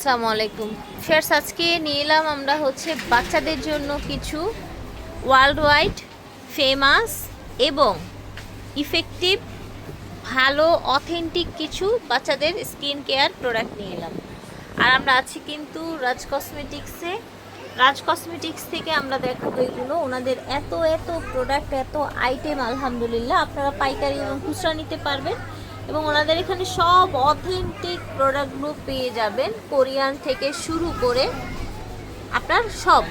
আসসালামু আলাইকুম। ফেয়ার্স আজকে নিয়ে এলাম আমরা হচ্ছে বাচ্চাদের জন্য কিছু ওয়ার্ল্ড ওয়াইড ফেমাস এবং ইফেক্টিভ ভালো অথেন্টিক কিছু বাচ্চাদের স্কিন কেয়ার প্রোডাক্ট নিয়ে এলাম। আর আমরা আছি কিন্তু রাজ কসমেটিক্সে রাজ কসমেটিক্স থেকে আমরা দেখাবো এগুলো। ওনাদের এত এত প্রোডাক্ট এত আইটেম আলহামদুলিল্লাহ। আপনারা পাইকারি এবং খুচরা নিতে পারবেন। এবং ওনাদের এখানে সব অথেন্টিক প্রোডাক্টগুলো পেয়ে যাবেন কোরিয়ান থেকে শুরু করে আপনার সব।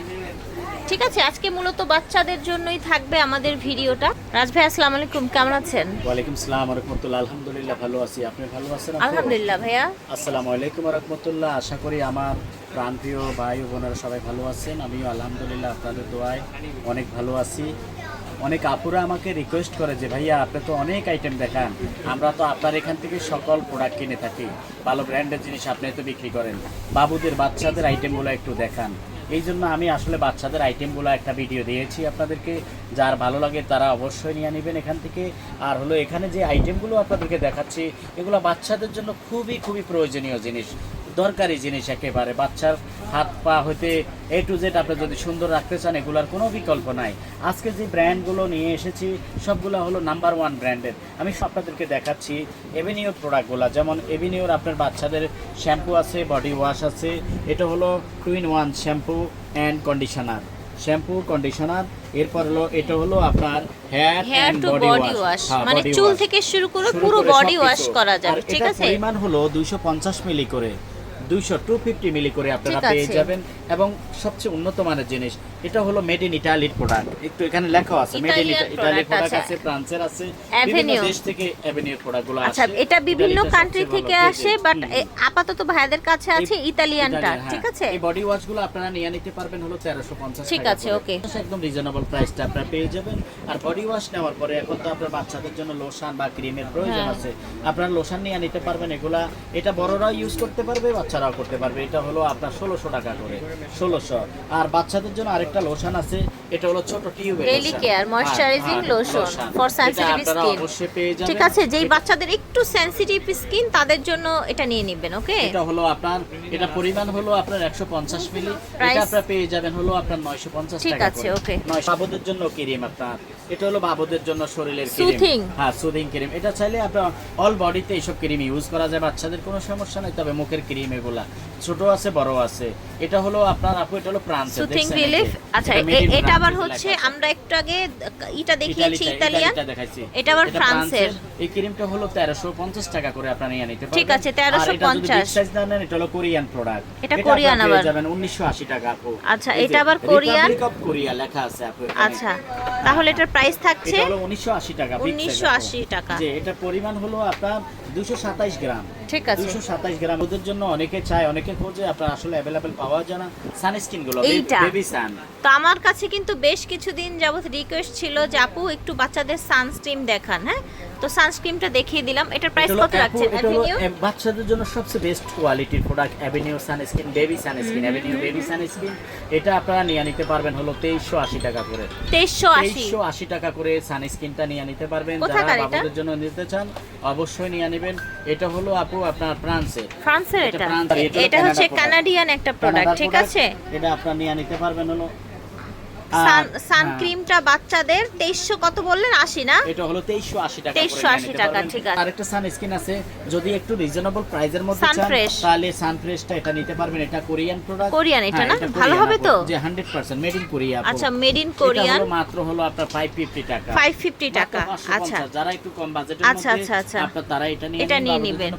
ঠিক আছে আজকে মূলত বাচ্চাদের জন্যই থাকবে আমাদের ভিডিওটা। রাজ ভাই আসসালামু আলাইকুম কেমন আছেন? ওয়ালাইকুম সালাম রহমতুল্লাহ আলহামদুলিল্লাহ ভালো আছি। আপনি ভালো আছেন আলহামদুলিল্লাহ ভাইয়া। আসসালামু আলাইকুম রহমতুল্লাহ আশা করি আমার প্রাণপ্রিয় ভাই ও বোনেরা সবাই ভালো আছেন। আমিও আলহামদুলিল্লাহ আপনাদের দোয়ায় অনেক ভালো আছি। অনেক আপুরা আমাকে রিকোয়েস্ট করে যে, ভাইয়া, আপনি তো অনেক আইটেম দেখান। আমরা তো আপনার এখান থেকে সকল প্রোডাক্ট কিনে থাকি। ভালো ব্র্যান্ডের জিনিস আপনি তো বিক্রি করেন। বাবুদের, বাচ্চাদের আইটেমগুলো একটু দেখান। এই জন্য আমি আসলে বাচ্চাদের আইটেমগুলো একটা ভিডিও দিয়েছি আপনাদেরকে। যার ভালো লাগে তারা অবশ্যই নিয়ে নেবেন এখান থেকে। আর হলো এখানে যে আইটেমগুলো আপনাদেরকে দেখাচ্ছি, এগুলো বাচ্চাদের জন্য খুবই খুবই প্রয়োজনীয় জিনিস। দরকারি জিনিস একেবারে। বাচ্চার হাত পা হইতে এ টু জেড আপনি যদি সুন্দর রাখতে চান এগুলোর কোনো বিকল্প নাই। আজকে যে ব্র্যান্ডগুলো নিয়ে এসেছি সবগুলো হলো নাম্বার ওয়ান ব্র্যান্ডের আমি সব আপনাদেরকে দেখাচ্ছি এভিনিউর প্রোডাক্টগুলো যেমন এভিনিউর আপনার বাচ্চাদের শ্যাম্পু আছে বডি ওয়াশ আছে। এটা হলো two in one shampoo and conditioner shampoo conditioner এরপর হলো এটা হলো আপনার hair hair to body wash মানে চুল থেকে শুরু করে পুরো বডি ওয়াশ করা যাবে ঠিক আছে? পরিমাণ হলো 250 মিলি করে। 200 250 মিলি করে আপনারা পেয়ে যাবেন। এবং সবচেয়ে উন্নত মানের জিনিস এটা হলো মেড ইন ইটালির প্রোডাক্ট একটু এখানে লেখা আছে মেড ইন ইটালির প্রোডাক্ট আছে। আছে ফ্রান্সের আছে বিভিন্ন দেশ থেকে অ্যাভেনিউর প্রোডাক্টগুলো আচ্ছা এটা বিভিন্ন কান্ট্রি থেকে আসে। বাট। আপাতত ভাইয়াদের কাছে আছে ইতালিয়ানটা হ্যাঁ। ঠিক আছে এই বডি ওয়াশগুলো আপনারা নিয়ে নিতে পারবেন হলো 1350 ঠিক আছে, ওকে। একদম রিজনেবল প্রাইসটা আপনারা পেয়ে যাবেন আর বডি ওয়াশ নেওয়ার পরে এখন তো আপনার বাচ্চাদের জন্য লোশন বা ক্রিমের প্রয়োজন হ্যাঁ। আছে আপনারা লোশন নিয়ে নিতে পারবেন এগুলা এটা বড়রাও ইউজ করতে পারবে বাচ্চারাও করতে পারবে এটা হলো আপনার ষোলোশো টাকা করে ষোলোশো। আর বাচ্চাদের জন্য আরেকটা লোশন আছে এটা হলো ছোট টিউবের daily care moisturizing lotion for sensitive skin ঠিক আছে যেই বাচ্চাদের একটু সেনসিটিভ স্কিন তাদের জন্য এটা নিয়ে নেবেন ওকে এটা হলো আপনার এটা পরিমাণ হলো আপনার 150 মিলি। এটা আপনারা পেয়ে যাবেন হলো আপনার 950 ঠিক আছে. নয় বাবুদের জন্য ক্রিম আপনার। এটা হলো বাবুদের জন্য শরীরের ক্রিম হ্যাঁ সুদিং ক্রিম এটা চাইলে আপনার অল বডিতে এইসব ক্রিম ইউজ করা যায়। বাচ্চাদের কোনো সমস্যা নেই তবে মুখের ক্রিম এগুলা। ছোট আছে বড় আছে। এটা হলো আপনার আপু এটা হলো ফ্রান্স সুথিং রিলিফ আচ্ছা এটা আবার হচ্ছে আমরা একটু আগে এটা দেখিয়েছি ইতালিয়ান। এটা আবার ফ্রান্সের। এই ক্রিমটা হলো 1350 টাকা করে আপনারা নিয়ে নিতে পারবেন। ঠিক আছে, আর এটা যদি 1350 big না নেন, এটা হলো কোরিয়ান প্রোডাক্ট এটা কোরিয়ান আবার। যাবেন 1980 টাকা আপু। আচ্ছা, এটা আবার কোরিয়ান। Republic of লেখা আছে আপু আচ্ছা তাহলে এটার প্রাইস থাকছে এটা হলো 1980 টাকা big size 1980 টাকা। যে এটা পরিমাণ হলো আপনার 227 গ্রাম। ঠিক আছে। 227 গ্রাম। ওদের জন্য অনেকে চায় অনেকে খোঁজে আপনার আসলে অ্যাভেলেবেল পাওয়া যায় না। সানস্ক্রিনগুলো বেবি সান তো আমার কাছে কিন্তু বেশ কিছুদিন যাবত রিকোয়েস্ট ছিল যে আপু একটু বাচ্চাদের সানস্ক্রিন দেখান হ্যাঁ? তো সানস্ক্রিনটা দেখিয়ে দিলাম। এটার প্রাইস কত রাখছেন? অ্যাভিনিউ বাচ্চাদের জন্য সবচেয়ে বেস্ট কোয়ালিটির product Aveeno sunscreen baby sunscreen Aveeno baby sunscreen এটা আপনারা নিয়ে নিতে পারবেন হলো তেইশশো আশি টাকা করে। 2380 তেইশশো আশি টাকা করে সানস্ক্রিনটা নিয়ে নিতে পারবেন। যারা? বাবুদের জন্য নিতে চান অবশ্যই নিয়ে নেবেন। এটা হলো আপু আপনার ফ্রান্সে ফ্রান্সের এটা এটা? হচ্ছে কানাডিয়ান একটা প্রোডাক্ট ঠিক আছে? এটা আপনারা নিয়ে নিতে পারবেন হলো। সান সান হ্যাঁ। ক্রিমটা বাচ্চাদের 2300 কত বললেন? 80 না? এটা হলো 2380 টাকা 2380 টাকা, ঠিক আছে। আরেকটা সানস্ক্রিন আছে যদি একটু রিজনেবল প্রাইজের মধ্যে চান। তাহলে সানফ্রেশটা এটা নিতে পারবেন। এটা কোরিয়ান প্রোডাক্ট কোরিয়ান এটা না? ভালো হবে তো? যে 100% মেড ইন কোরিয়া আচ্ছা মেড ইন কোরিয়ান মাত্র হলো আপনার 550 টাকা। 550 টাকা। আচ্ছা। যারা একটু কম বাজেটের আচ্ছা, মধ্যে আচ্ছা, আচ্ছা। আপনার তারা এটা নিয়ে এটা নিয়ে নেবেন।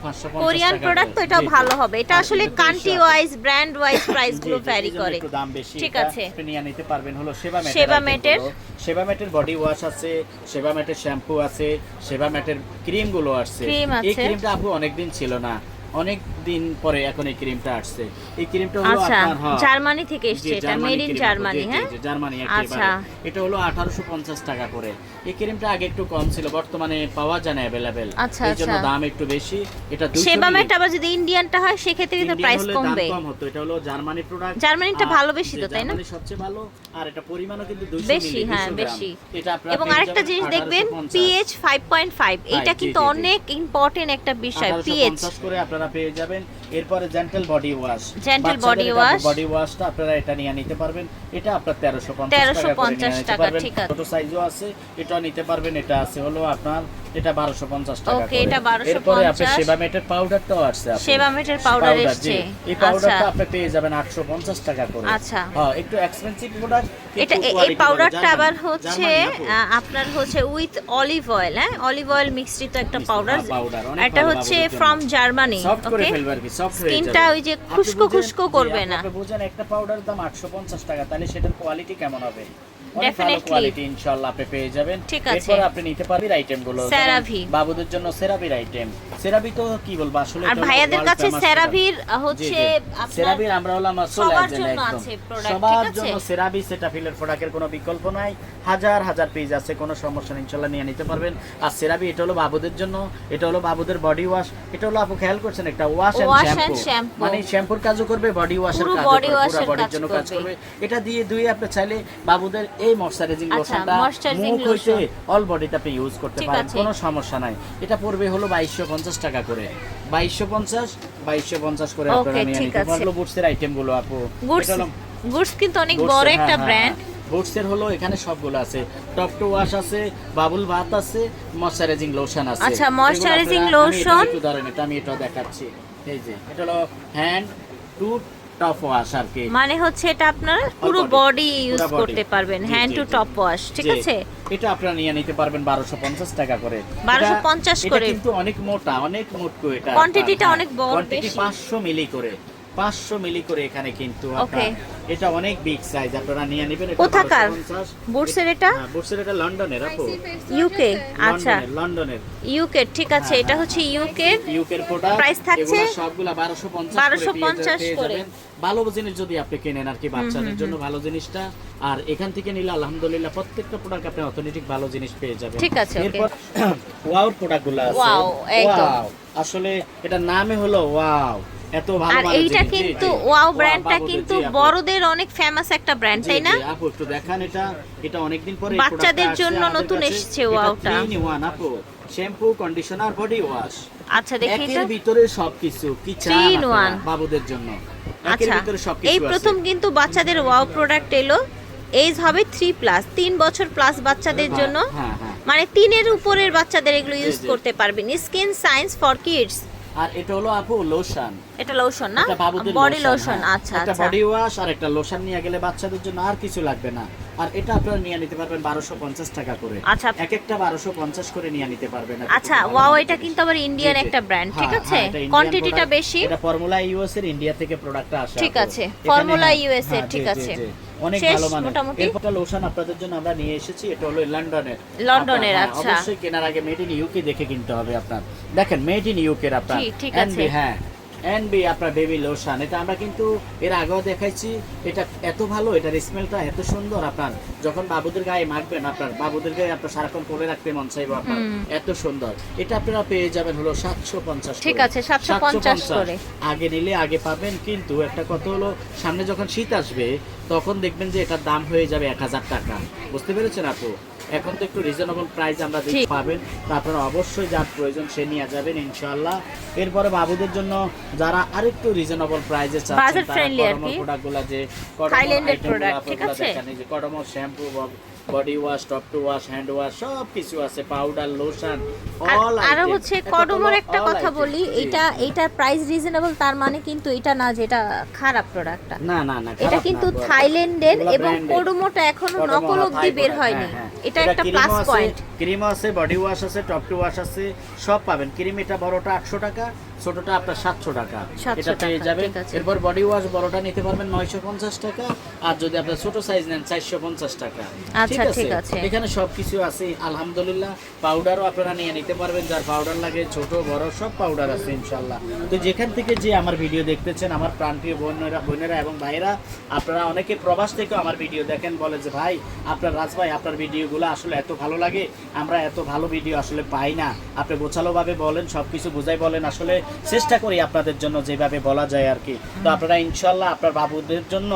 কোরিয়ান প্রোডাক্ট তো জি। ভালো হবে। এটা আসলে কান্ট্রি ওয়াইজ ব্র্যান্ড ওয়াইজ প্রাইসগুলো ভ্যারি করে একটু দাম বেশি ঠিক আছে। আপনি নিয়ে নিতে পারবেন। হলো সেবা মেটের সেবা মেটের বডি ওয়াশ আছে সেবা মেটের শ্যাম্পু আছে সেবা মেটের ক্রিমগুলো আসছে এই ক্রিমটা আপু অনেকদিন ছিল না। অনেক দিন পরে এখন এই ক্রিমটা আসছে। এই ক্রিমটা হলো আচ্ছা আপনার হ্যাঁ, জার্মানি থেকে এসেছে এটা মেড ইন জার্মানি হ্যাঁ? জার্মানি আচ্ছা। এটা হলো 1850 টাকা করে। এই ক্রিমটা আগে একটু কম ছিল বর্তমানে পাওয়া যায় না অ্যাভেলেবেল আচ্ছা, এই জন্য আচ্ছা। দাম একটু বেশি। এটা 200 সেবা মিলি। ম্যাট আবার যদি ইন্ডিয়ানটা হয় সেক্ষেত্রে কিন্তু ইন্ডিয়ান প্রাইস কমবে। কম হতো। এটা হলো জার্মানি প্রোডাক্ট জার্মানিটা ভালো বেশি তো, তাই না? জার্মানি সবচেয়ে ভালো। আর এটা পরিমাণও কিন্তু 200 বেশি হ্যাঁ বেশি। এটা আপনারা এবং আরেকটা জিনিস দেখবেন 1850 পিএইচ 5.5 এটা কিন্তু। অনেক ইম্পর্টেন্ট একটা বিষয় পিএইচ 1850 করে আপনারা পেয়ে যাবেন। seven. এরপরে gentle body wash Gentle body wash। Body ওয়াশটা আপনারা এটা নিয়ে নিতে পারবেন। এটা আপনার তেরোশো পঞ্চাশ 1350 টাকা, ঠিক আছে। ছোট সাইজও আছে এটা নিতে পারবেন। এটা আছে হলো আপনার এটা বারোশো পঞ্চাশ টাকা Okay, করে। এটা 1250 এরপরে আপনার সেবামেটের পাউডারটাও আসছে আপনার। সেবামেটের পাউডার Powder, এসছে। এই পাউডারটা আচ্ছা। আপনি পেয়ে যাবেন 850 টাকা করে। আচ্ছা। হ্যাঁ একটু এক্সপেন্সিভ প্রোডাক্ট এটা এই পাউডারটা আবার হচ্ছে আপনার হচ্ছে উইথ অলিভ অয়েল হ্যাঁ? অলিভ অয়েল মিক্সড একটা পাউডার হ্যাঁ, এটা হচ্ছে ফ্রম জার্মানি ওকে সফট হয়ে স্কিনটা ওই যে খুশকো খুশকো করবে না। আপনি বুঝেন একটা পাউডার দাম 850 টাকা তাহলে সেটার কোয়ালিটি কেমন হবে? অনেক ভালো কোয়ালিটি ইনশাআল্লাহ আপনি পেয়ে যাবেন। এরপর আপনি নিতে পারবেন আইটেমগুলো যেমন বাবুদের জন্য সেরাভির আইটেম সেরাভি তো কি বলব আসলে আর এটা ভাইয়াদের কাছে সেরাভির হচ্ছে জি, জি। আপনার সেরাভির আমরা হলাম আসলে সবার একজন জন্য একদম। সবার জন্য সেরাভি সেটা প্রোডাক্টের কোনো বিকল্প নাই। হাজার হাজার পেজ আছে কোনো সমস্যা নেই ইনশাল্লাহ নিয়ে নিতে পারবেন। আর সেরাভি এটা হলো বাবুদের জন্য এটা হলো বাবুদের বডি ওয়াশ এটা হলো আপু খেয়াল করছেন একটা ওয়াশ এন্ড শ্যাম্পু মানে শ্যাম্পুর কাজও করবে বডি ওয়াশের করবে পুরো বডির জন্য কাজ করবে। করবে। এটা দিয়ে ধুয়ে আপনি চাইলে বাবুদের এই ময়শ্চারাইজিং আচ্ছা, লোশনটা মুখ হইতে অল বডিতে আপনি ইউজ করতে পারেন কোনো সমস্যা নাই। এটা পড়বে হলো বাইশশো পঞ্চাশ টাকা করে। বাইশশো পঞ্চাশ বাইশশো পঞ্চাশ করে আপনারা নিয়ে নিতে। পারল বুটসের আইটেমগুলো আপু। গুডস কিন্তু অনেক বড় হ্যাঁ, একটা ব্র্যান্ড হ্যাঁ। বুটসের হলো এখানে সবগুলো আছে। টপ টু ওয়াশ আছে বাবুল ভাত আছে ময়শ্চারাইজিং লোশন আছে। আচ্ছা, আপনারা- এটা একটু ধরেন এটা আমি এটা দেখাচ্ছি। এই যে এটা হলো হ্যান্ড টু টপ ওয়াশ আর কি। মানে হচ্ছে এটা আপনার পুরো বডি ইউজ করতে পারবেন হ্যান্ড টু টপ ওয়াশ ঠিক আছে? এটা আপনারা নিয়ে নিতে পারবেন বারোশো পঞ্চাশ টাকা করে। 1250 এটা- করে। এটা কিন্তু অনেক মোটা অনেক মোটকো এটা। Quantity-টা অনেক বড়, বেশি। পাঁচশো মিলি করে। পাঁচশো মিলি করে এখানে কিন্তু আপনার এটা অনেক বিগ সাইজ আপনারা নিয়ে নেবেন এটা কোথাকার? 1250 বুটসের এটা? হ্যাঁ, বুটসের এটা লন্ডনের আপু। ইউকে আচ্ছা। লন্ডনের, ইউকে ঠিক আছে হ্যাঁ, এটা হচ্ছে ইউকে ইউকের প্রোডাক্ট Price থাকছে সবগুলা 1250 1250 করে। ভালো জিনিস যদি আপনি কেনেন আর কি বাচ্চাদের জন্য ভালো জিনিসটা। আর এখান থেকে নিলে আলহামদুলিল্লাহ প্রত্যেকটা প্রোডাক্ট আপনি অথেন্টিক ভালো জিনিস পেয়ে যাবেন। ঠিক আছে. এরপর ওয়াও প্রোডাক্টগুলো আছে। Wow, আসলে এটা নামে হলো ওয়াও এত ভালো আর এইটা কিন্তু ওয়াও ব্র্যান্ডটা কিন্তু বড়দের অনেক ফেমাস একটা ব্র্যান্ড তাই না? আপু একটু দেখান এটা। এটা অনেকদিন পরে বাচ্চাদের জন্য নতুন এসেছে ওয়াওটা। one, আপু। শ্যাম্পু কন্ডিশনার বডি ওয়াশ আচ্ছা দেখি এটা। ভিতরে সবকিছু। কি চান। বাবুদের জন্য? আচ্ছা এই প্রথম কিন্তু বাচ্চাদের ওয়াও প্রোডাক্ট এলো। এজ হবে থ্রি প্লাস তিন বছর প্লাস বাচ্চাদের হ্যাঁ, জন্য। হ্যাঁ হ্যাঁ। মানে তিনের উপরের বাচ্চাদের এগুলো ইউজ করতে পারবেন। স্কিন সায়েন্স ফর কিডস আর এটা হলো আপু লোশন এটা লোশন না? এটা বডি লোশন হ্যাঁ। আচ্ছা আচ্ছা। বডি ওয়াশ আর একটা লোশন নিয়ে গেলে বাচ্চাদের জন্য আর কিছু লাগবে না। আর এটা আপনারা নিয়ে নিতে পারবেন বারোশো পঞ্চাশ টাকা করে। আচ্ছা। এক একটা বারোশো পঞ্চাশ করে নিয়ে নিতে পারবেন আচ্ছা ওয়াও এটা কিন্তু আবার ইন্ডিয়ান। একটা ব্র্যান্ড ঠিক হ্যাঁ, আছে? কোয়ান্টিটিটা বেশি। এটা ফর্মুলা ইউএস এর ইন্ডিয়া থেকে প্রোডাক্টটা আসে ঠিক আছে, Formula হ্যাঁ, এর, হ্যাঁ, ঠিক আছে। অনেক ভালো মানের? এরপরটা লোশন আপনাদের জন্য আমরা নিয়ে এসেছি এটা হলো লন্ডনের লন্ডনের, হ্যাঁ, আচ্ছা। অবশ্যই কেনার আগে মেড ইন ইউকে দেখে কিনতে হবে আপনার দেখেন মেড ইন ইউকে আপনার জি, হ্যাঁ এনবি আপনার বেবি লোশন এটা আমরা কিন্তু এর আগেও দেখাইছি। এটা এত ভালো এটার স্মেলটা এত সুন্দর আপনার। যখন বাবুদের গায়ে মাখবেন আপনার বাবুদের গায়ে আপনার সারাক্ষণ করে রাখতে মন চাইব আপনার। এত সুন্দর। এটা আপনারা পেয়ে যাবেন হলো সাতশো পঞ্চাশ ঠিক আছে, 750 করে। আগে নিলে আগে পাবেন কিন্তু একটা কথা হলো সামনে যখন শীত আসবে তখন দেখবেন যে এটার দাম হয়ে যাবে এক হাজার টাকা। বুঝতে পেরেছেন আপু? এখন তো একটু রিজনেবল প্রাইস আমরা দেখতে পাবেন। তা আপনারা অবশ্যই যার প্রয়োজন সে নিয়ে যাবেন ইনশাআল্লাহ। এরপরে বাবুদের জন্য যারা আরেকটু রিজনেবল প্রাইসে চাচ্ছেন তারা প্রোডাক্টগুলো যে Thailand-এর product, ঠিক আছে? Kodomo shampoo body wash top to wash hand wash সব কিছু আছে পাউডার লোশন অল আরও হচ্ছে কডমোর একটা কথা বলি এটা এটা প্রাইস রিজনেবল তার মানে কিন্তু এটা না যে এটা খারাপ প্রোডাক্টটা না না না এটা কিন্তু থাইল্যান্ডের এবং। কোডোমোটা এখনও নকল Thai বের হয়নি। হ্যাঁ, হ্যাঁ। এটা একটা প্লাস পয়েন্ট ক্রিম আছে বডি ওয়াশ আছে টপ টু ওয়াশ আছে সব পাবেন। ক্রিম এটা বড়টা আটশো টাকা ছোটটা আপনার সাতশো টাকা। এটা পেয়ে আছে। এরপর বডি ওয়াশ বড়টা নিতে পারবেন নয়শো পঞ্চাশ টাকা। আর যদি আপনার ছোট সাইজ নেন চারশো পঞ্চাশ টাকা। আচ্ছা, ঠিক আছে। এখানে আছে আলহামদুলিল্লাহ। পাউডারও আপনারা নিয়ে নিতে পারবেন। যার পাউডার লাগে ছোট বড় সব পাউডার আছে ইনশাল্লাহ তো যেখান থেকে যে আমার ভিডিও দেখতেছেন আমার প্রাণপ্রিয় বোনেরা বোনেরা এবং ভাইরা আপনারা অনেকে প্রবাস থেকেও আমার ভিডিও দেখেন বলে যে ভাই আপনার রাজ ভাই আপনার ভিডিওগুলো আসলে এত ভালো লাগে। আমরা এত ভালো ভিডিও আসলে পাই না। আপনি গোছালোভাবে বলেন সব কিছু বুঝাই বলেন। আসলে চেষ্টা করি আপনাদের জন্য যেভাবে বলা যায় আর কি। তো আপনারা ইনশাল্লাহ আপনার বাবুদের জন্য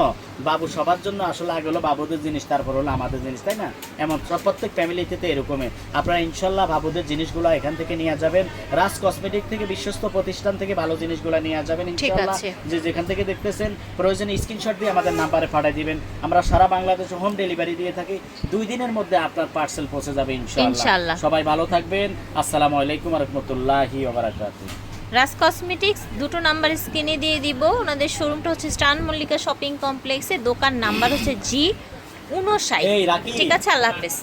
বাবু সবার জন্য আসলে আগে হলো বাবুদের জিনিস তারপর হলো আমাদের জিনিস তাই না? এমন সব প্রত্যেক ফ্যামিলিতে তো এরকমই। আপনারা ইনশাল্লাহ বাবুদের জিনিসগুলো এখান থেকে নিয়ে যাবেন। রাজ কসমেটিক থেকে বিশ্বস্ত প্রতিষ্ঠান থেকে ভালো জিনিসগুলো নিয়ে যাবেন ইনশাল্লাহ যে যেখান থেকে দেখতেছেন প্রয়োজনে স্ক্রিনশট দিয়ে আমাদের নাম্বারে পাঠিয়ে দিবেন। আমরা সারা বাংলাদেশে হোম ডেলিভারি দিয়ে থাকি। দুই দিনের মধ্যে আপনার পার্সেল পৌঁছে যাবে ইনশাআল্লাহ। সবাই ভালো থাকবেন। আসসালামু আলাইকুম রহমতুল্লাহি ওবারাকাতুহু রাজ কসমেটিক্স দুটো নাম্বার স্ক্রিনে দিয়ে দিব। ওনাদের শোরুমটা হচ্ছে স্টান মল্লিকা শপিং কমপ্লেক্সে দোকান নাম্বার হচ্ছে জি উনষাট ঠিক আছে আল্লাহ হাফেজ।